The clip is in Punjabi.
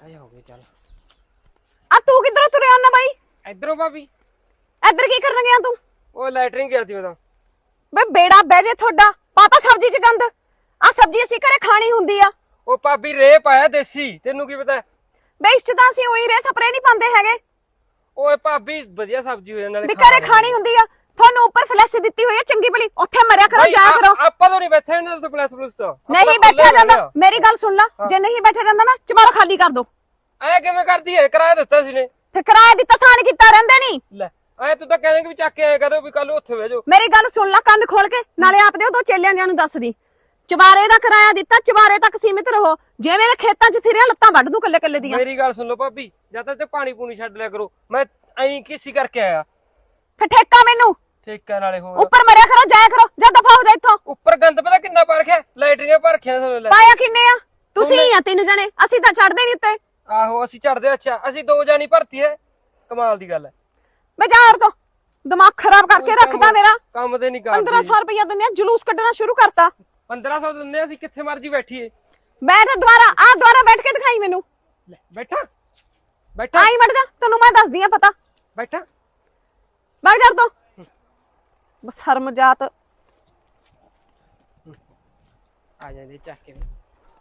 ਦੇ ਚੱਲ। ਆ ਤੂੰ ਕਿੱਧਰੋਂ ਤੁਰਿਆ ਆਉਣਾ ਬਾਈ? ਇਧਰੋਂ ਭਾਬੀ। ਇੱਧਰ ਕੀ ਕਰਨ ਗਿਆ ਤੂੰ? ਉਹ ਲੈਟਰਿੰਗ ਗਿਆ ਸੀ ਮੈਂ ਤਾਂ ਬੇ ਬੇੜਾ ਬਹਿ ਜੇ ਤੁਹਾਡਾ ਪਾਤਾ ਸਬਜ਼ੀ ਚ ਗੰਦ। ਆ ਸਬਜ਼ੀ ਅਸੀਂ ਘਰੇ ਖਾਣੀ ਹੁੰਦੀ ਆ। ਉਹ ਭਾਬੀ ਰੇਪ ਆਇਆ ਦੇਸੀ ਤੈਨੂੰ ਕੀ ਪਤਾ? ਬੇ ਇਸ ਚ ਤਾਂ ਅਸੀਂ ਉਹੀ ਰੇ ਸਪਰੇ ਨਹੀਂ ਪਾਉਂਦੇ ਹੈਗੇ। ਓਏ ਭਾਬੀ ਵਧੀਆ ਸਬਜ਼ੀ ਹੋ ਜਾਣ ਨਾਲੇ ਵੀ ਘਰੇ ਖਾਣੀ ਹੁੰਦੀ ਆ। ਤੁਹਾਨੂੰ ਉੱਪਰ ਫਲੈਸ਼ ਦਿੱਤੀ ਹੋਈ ਹੈ ਚੰਗੀ ਭਲੀ ਉੱਥੇ ਮਰਿਆ ਕਰੋ ਆ- ਕਰੋ। ਬੈਠੇ ਇਹਨਾਂ ਤੋਂ ਪਲੱਸ ਪਲੱਸ ਤੋਂ? ਨਹੀਂ ਇਕੱਲੇ ਜਾਂਦਾ। ਮੇਰੀ ਗੱਲ ਸੁਣ ਲੈ। ਜੇ ਨਹੀਂ ਬੈਠਿਆ ਜਾਂਦਾ ਨਾ ਚਮਾਰਾ ਖਾਲੀ ਕਰ ਦੋ। ਐਂ ਕਿਵੇਂ ਕਰਦੀ ਹੈ ਕਿਰਾਇਆ ਦਿੱਤਾ ਸੀ ਨੇ ਫਿਰ ਕਿਰਾਇਆ ਦਿੱਤਾ ਸਾਨ ਕੀਤਾ ਰਹਿੰਦੇ ਨਹੀਂ। ਲੈ ਐ ਤੂੰ ਤਾਂ ਕਹਿੰਦੇ ਕਿ ਵੀ ਚੱਕ ਕੇ ਆਇਆ ਕਰੋ ਵੀ ਕੱਲ ਉੱਥੇ ਬਹਿ ਜਾਓ। ਮੇਰੀ ਗੱਲ ਸੁਣ ਲੈ ਕੰਨ ਖੋਲ ਕੇ ਨਾਲੇ ਆਪ ਦੇ ਉਹ ਦੋ ਚੇਲਿਆਂ ਨੂੰ ਦੱਸਦੀ ਚਬਾਰੇ ਦਾ ਕਿਰਾਇਆ ਦਿੱਤਾ ਚਬਾਰੇ ਤੱਕ ਸੀਮਿਤ ਰਹੋ। ਜੇ ਮੇਰੇ ਖੇਤਾਂ 'ਚ ਫਿਰਿਆ ਲੱਤਾਂ ਵੱਢ ਦੂ ਕੱਲੇ ਕੱਲੇ ਦੀਆਂ। ਮੇਰੀ ਗੱਲ ਸੁਣ ਲਓ ਭਾਬੀ ਜਦ ਤੱਕ ਤੇ ਪਾਣੀ ਪੂਣੀ ਛੱਡ ਲਿਆ ਕਰੋ। ਮੈਂ ਐਂ ਕਿਸੀ ਕਰਕੇ ਆਇਆ। ਫਿਰ ਠੇਕਾ ਮੈਨੂੰ। ਠੇਕਾ ਨਾਲੇ ਹੋਰ। ਉੱਪਰ ਮਰਿਆ ਕਰੋ ਜਾਇਆ ਕਰੋ ਜਾਂ ਦਫਾ ਹੋ ਜਾ ਇੱਥੋਂ ਉੱਪਰ ਗੰਦ ਪਤਾ ਕਿੰਨਾ ਪਾ ਰੱਖਿਆ ਲਾਈਟਰੀਆਂ ਭਰ ਰੱਖੀਆਂ ਨੇ ਸਾਨੂੰ ਲੈ ਪਾਇਆ ਕਿੰਨੇ ਆ? ਤੁਸੀਂ ਹੀ ਆ ਤਿੰਨ ਜਣੇ। ਅਸੀਂ ਤਾਂ ਛੱਡਦੇ ਨਹੀਂ ਉੱਤੇ। ਆਹੋ ਅਸੀਂ ਚੜਦੇ ਅੱਛਾ ਅਸੀਂ ਦੋ ਜਾਣੀ ਭਰਤੀ ਹੈ। ਕਮਾਲ ਦੀ ਗੱਲ ਹੈ। ਬਾਜ਼ਾਰ ਤੋਂ। ਦਿਮਾਗ ਖਰਾਬ ਕਰਕੇ ਰੱਖਦਾ ਮੇਰਾ। ਕੰਮ ਤੇ ਨਹੀਂ ਕਰਦੇ। 1500 ਰੁਪਇਆ ਦਿੰਦੇ ਆ ਜਲੂਸ ਕੱਢਣਾ ਸ਼ੁਰੂ ਕਰਤਾ। 1500 ਦਿੰਦੇ ਅਸੀਂ ਕਿੱਥੇ ਮਰਜ਼ੀ ਬੈਠੀਏ। ਬੈਠ ਦੁਆਰਾ ਆ ਦੁਆਰਾ ਬੈਠ ਕੇ ਦਿਖਾਈ ਮੈਨੂੰ। ਲੈ ਬੈਠਾ। ਬੈਠਾ। ਆਈ ਮੜ ਜਾ ਤੈਨੂੰ ਮੈਂ ਦੱਸਦੀ ਆ ਪਤਾ। ਬੈਠਾ। ਬਾਜ਼ਾਰ ਤੋਂ। ਬਸ ਹਰਮਜਾਤ। ਆ ਜਾਂਦੇ ਚੱਕ ਕੇ